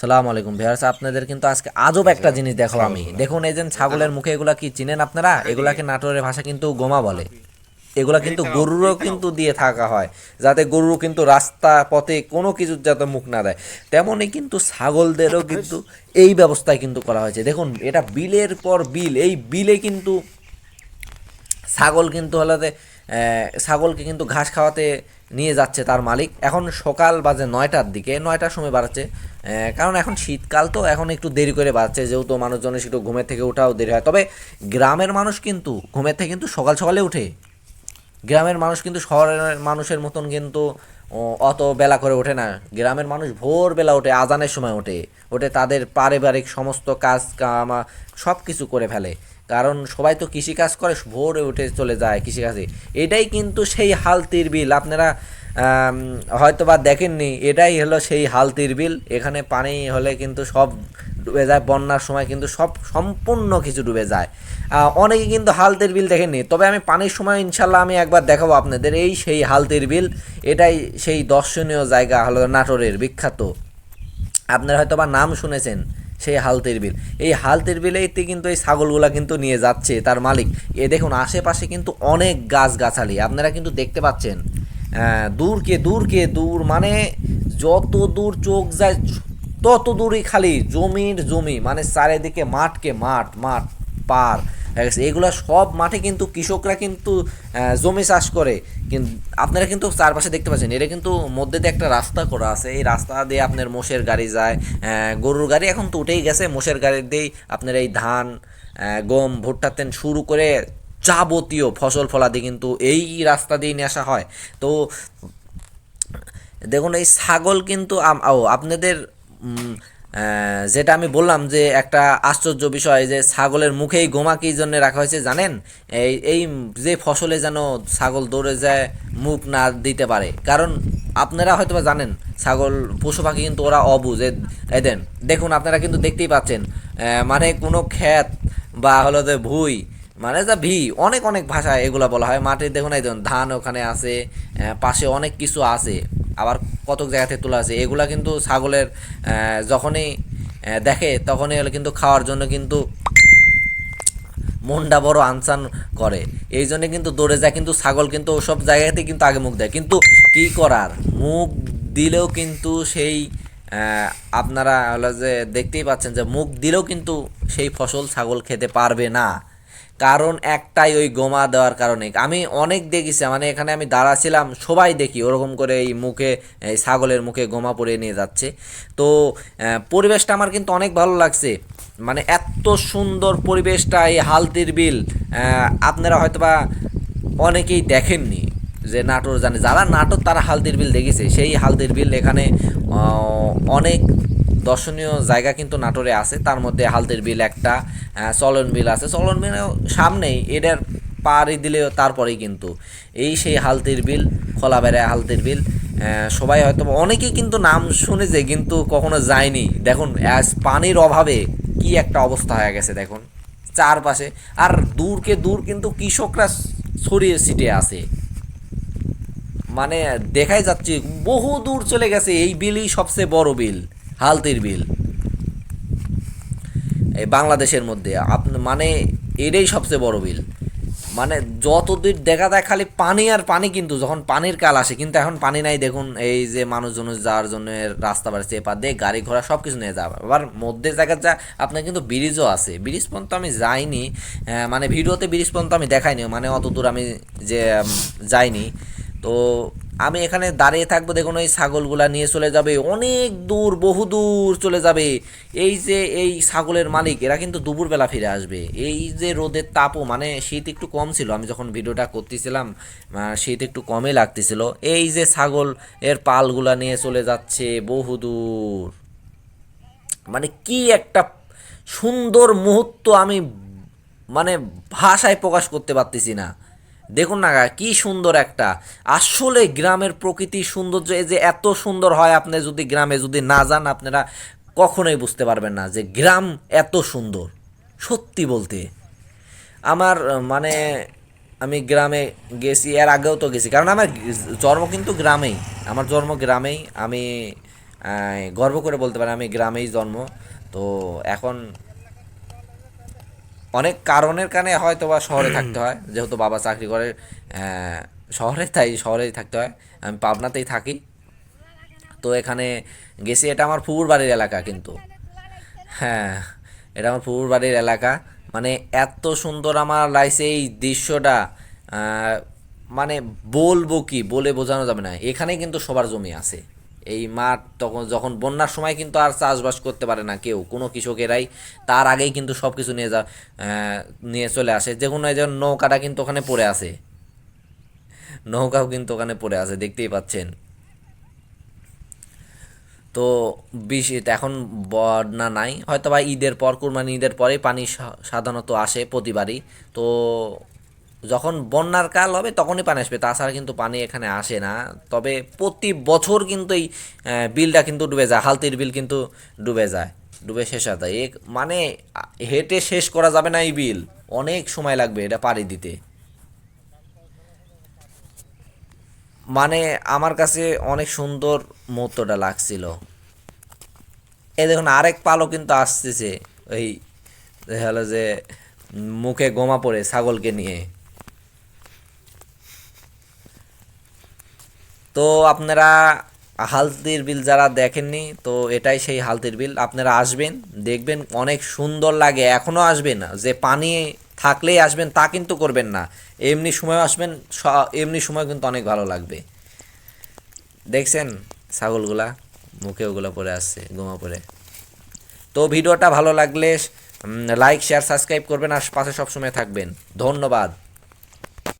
সালাম আলাইকুম ভিউয়ার্স আপনাদের কিন্তু আজকে আজব একটা জিনিস দেখো আমি। দেখুন এই যে ছাগলের মুখে এগুলা কি চিনেন আপনারা? এগুলাকে নাটোরের ভাষা কিন্তু গোমা বলে। এগুলা কিন্তু গরুরও কিন্তু দিয়ে থাকা হয় যাতে গরু কিন্তু রাস্তা পথে কোনো কিছুর যাতে মুখ না দেয়। তেমনই কিন্তু ছাগলদেরও কিন্তু এই ব্যবস্থায় কিন্তু করা হয়েছে। দেখুন এটা বিলের পর বিল এই বিলে কিন্তু ছাগল কিন্তু হলাতে ছাগলকে কিন্তু ঘাস খাওয়াতে নিয়ে যাচ্ছে তার মালিক। এখন সকাল বাজে নয়টার দিকে, নয়টার সময় বাড়াচ্ছে। কারণ এখন শীতকাল তো, এখন একটু দেরি করে বাড়ছে যেহেতু মানুষজনের একটু ঘুমের থেকে ওঠাও দেরি হয়। তবে গ্রামের মানুষ কিন্তু, ঘুমের থেকে কিন্তু সকাল সকালে উঠে। গ্রামের মানুষ কিন্তু শহরের মানুষের মতন কিন্তু অত বেলা করে ওঠে না। গ্রামের মানুষ ভোরবেলা ওঠে আজানের সময় ওঠে। ওঠে তাদের পারিবারিক সমস্ত কাজ কামা সব কিছু করে ফেলে। কারণ সবাই তো কৃষিকাজ করে, ভোরে উঠে চলে যায় কৃষিকাজে। এটাই কিন্তু সেই হালতির বিল। আপনারা হয়তো বা দেখেননি, এটাই হলো সেই হালতির বিল। এখানে পানি হলে কিন্তু সব ডুবে যায়, বন্যার সময় কিন্তু সব সম্পূর্ণ কিছু ডুবে যায়। অনেকে কিন্তু হালতের বিল দেখেননি। তবে আমি পানির সময় ইনশাল্লাহ আমি একবার দেখাবো আপনাদের এই সেই হালতের বিল। এটাই সেই দর্শনীয় জায়গা হলো নাটোরের বিখ্যাত। আপনারা হয়তো বা নাম শুনেছেন। সেই হাল তেরবিল এই হাল বিলেতে কিন্তু এই ছাগলগুলা কিন্তু নিয়ে যাচ্ছে তার মালিক। এ দেখুন, আশেপাশে কিন্তু অনেক গাছ গাছালি আপনারা কিন্তু দেখতে পাচ্ছেন। দূরকে দূরকে দূর মানে যত দূর চোখ যায়, তত দূরই খালি জমির জমি মানে চারিদিকে মাঠকে মাঠ মাঠ। পার। হয়ে এগুলো সব মাঠে কিন্তু কৃষকরা কিন্তু জমি চাষ করে। কিন্তু আপনারা কিন্তু চারপাশে দেখতে পাচ্ছেন, এটা কিন্তু মধ্যে দিয়ে একটা রাস্তা করা আছে। এই রাস্তা দিয়ে আপনার মোষের গাড়ি যায়। গরুর গাড়ি এখন তো উঠেই গেছে। মোষের গাড়ি দিয়েই আপনার এই ধান গম, ভুট্টা, তেন শুরু করে যাবতীয় ফসল ফলাদি কিন্তু এই রাস্তা দিয়ে নিয়ে আসা হয়। তো দেখুন, এই ছাগল কিন্তু ও, আপনাদের যেটা আমি বললাম যে একটা আশ্চর্য বিষয় যে ছাগলের মুখেই গোমা কী জন্য রাখা হয়েছে জানেন? এই এই যে ফসলে যেন ছাগল দৌড়ে যায়, মুখ না দিতে পারে। কারণ আপনারা হয়তো জানেন, ছাগল, পশু পাখি কিন্তু ওরা অবুঝ এ- এদেন দেখুন, আপনারা কিন্তু দেখতেই পাচ্ছেন মানে কোনো ক্ষেত বা হলো যে ভুই মানে যা ভি, অনেক অনেক ভাষায় এগুলো বলা হয়। মাঠে দেখুন, এই ধান ওখানে আছে পাশে অনেক কিছু আছে। আবার কত জায়গা থেকে তোলা আছে, এগুলা কিন্তু ছাগলের যখনই দেখে তখনই হলে কিন্তু খাওয়ার জন্য কিন্তু মনটা বড় আনসান করে। এই জন্য কিন্তু দৌড়ে যায়, কিন্তু ছাগল কিন্তু ওসব জায়গাতে কিন্তু আগে মুখ দেয়। কিন্তু কি করার? মুখ দিলেও কিন্তু সেই আপনারা হলো যে দেখতেই পাচ্ছেন যে মুখ দিলেও কিন্তু সেই ফসল ছাগল খেতে পারবে না। কারণ একটাই ওই গোমা দেওয়ার কারণে। আমি অনেক দেখেছি মানে এখানে আমি দাঁড়াছিলাম, সবাই দেখি, ওরকম করে এই মুখে, এই ছাগলের মুখে গোমা পরে নিয়ে যাচ্ছে। তো পরিবেশটা আমার কিন্তু অনেক ভালো লাগছে। মানে এত সুন্দর পরিবেশটা, এই হালতির বিল আপনারা হয়তোবা অনেকেই দেখেননি যে নাটোর জানে। যারা নাটোর, তারা হালদির বিল দেখেছে। সেই হালদির বিল এখানে অনেক দর্শনীয় জায়গা কিন্তু নাটোরে আছে। তার মধ্যে হালদির বিল একটা চলন বিল আছে। চলন বিল সামনেই এটার পাড়ি দিলেও তারপরেই কিন্তু এই সেই হালতির বিল, খোলাবেড়া হালতির বিল সবাই হয়তো অনেকেই কিন্তু নাম শুনেছে কিন্তু কখনো যায়নি। দেখুন অ্যাজ পানির অভাবে কি একটা অবস্থা হয়ে গেছে, দেখুন। চারপাশে, আর দূরকে দূর কিন্তু কৃষকরা ছড়িয়ে ছিটে আছে। মানে দেখাই যাচ্ছে, বহু দূর চলে গেছে এই বিলই সবচেয়ে বড় বিল। হালতির বিল। এই বাংলাদেশের মধ্যে মানে এটাই সবচেয়ে বড় বিল। মানে যতদূর দেখা যায় খালি পানি আর পানি কিন্তু যখন পানির কাল আসে, কিন্তু এখন পানি নাই, দেখুন এই যে মানুষজন যাওয়ার জন্য রাস্তা বাড়ছে এপার দিয়ে গাড়ি ঘোড়া সব কিছু নিয়ে যাবে আবার মধ্যে জায়গা যা আপনার কিন্তু ব্রিজও আছে। ব্রিজ পর্যন্ত আমি যাইনি মানে ভিডিওতে ব্রিজ পর্যন্ত আমি দেখাইনি মানে অত দূর আমি যে যাইনি। তো আমি এখানে দাঁড়িয়ে থাকব, দেখুন ওই ছাগলগুলা নিয়ে চলে যাবে, অনেক দূর, বহু দূর চলে যাবে। এই যে এই ছাগলের মালিক, এরা কিন্তু দুপুরবেলা ফিরে আসবে। এই যে রোদের তাপও মানে শীত একটু কম ছিল, আমি যখন ভিডিওটা করতেছিলাম শীত একটু কমই লাগতেছিল। এই যে ছাগল, এর পালগুলা নিয়ে চলে যাচ্ছে বহু দূর। মানে কি একটা সুন্দর মুহূর্ত আমি মানে ভাষায় প্রকাশ করতে পারতেছি না। দেখুন না কি সুন্দর একটা। আসলে গ্রামের প্রকৃতি সৌন্দর্য যে এত সুন্দর হয় আপনি যদি গ্রামে যদি না যান, আপনারা কখনোই বুঝতে পারবেন না যে গ্রাম এত সুন্দর। সত্যি বলতে। আমার মানে আমি গ্রামে গেছি, এর আগেও তো গেছি। কারণ আমার জন্ম কিন্তু গ্রামেই। আমার জন্ম গ্রামেই। আমি গর্ব করে বলতে পারি আমি গ্রামেই জন্ম। তো এখন অনেক কারণের কারণে হয়তো বা শহরে থাকতে হয়। যেহেতু বাবা চাকরি করে শহরে তাই শহরেই থাকতে হয়। আমি পাবনাতেই থাকি। তো এখানে গেছি এটা আমার ফুপুর বাড়ির এলাকা কিন্তু। হ্যাঁ এটা আমার ফুপুর বাড়ির এলাকা। মানে এত সুন্দর আমার লাইসে এই দৃশ্যটা মানে বলব কি বলে বোঝানো যাবে না। এখানে কিন্তু সবার জমি আছে। এই মাঠ তখন, যখন বন্যার সময় কিন্তু আর চাষবাস করতে পারে না কেউ, কোনো কৃষকেরাই, তার আগেই কিন্তু সব কিছু নিয়ে যা নিয়ে চলে আসে। যে কোনো এই যে নৌকাটা কিন্তু ওখানে পড়ে আছে। নৌকাও কিন্তু ওখানে পড়ে আছে, দেখতেই পাচ্ছেন। তো বিশ এখন বন্যা নাই। হয়তো বা ঈদের পর কুরবানি ঈদের পরে পানি সাধারণত আসে প্রতিবারই। তো যখন বন্যার কাল হবে তখনই পানি আসবে। তাছাড়া কিন্তু পানি এখানে আসে না। তবে প্রতি বছর কিন্তু এই বিলটা কিন্তু ডুবে যায়। হালতির বিল কিন্তু ডুবে যায়। ডুবে শেষ হয়ে যায়। মানে হেঁটে শেষ করা যাবে না এই বিল। অনেক সময় লাগবে এটা পাড়ি দিতে। মানে আমার কাছে অনেক সুন্দর মুহূর্তটা লাগছিল। এ, দেখুন, আরেক পালও কিন্তু আসতেছে। ওই হলো যে, মুখে গোমা পড়ে ছাগলকে নিয়ে। তো আপনারা হালদির বিল যারা দেখেননি, তো এটাই সেই হালদির বিল। আপনারা আসবেন, দেখবেন অনেক সুন্দর লাগে এখনও আসবেন যে পানি থাকলেই আসবেন, তা কিন্তু করবেন না। এমনি সময় আসবেন এমনি সময় কিন্তু অনেক ভালো লাগবে। দেখছেন ছাগলগুলা? মুখে ওগুলো পরে আসছে, গোমা পরে তো ভিডিওটা ভালো লাগলে লাইক শেয়ার সাবস্ক্রাইব করবেন আর পাশে সবসময় থাকবেন। ধন্যবাদ।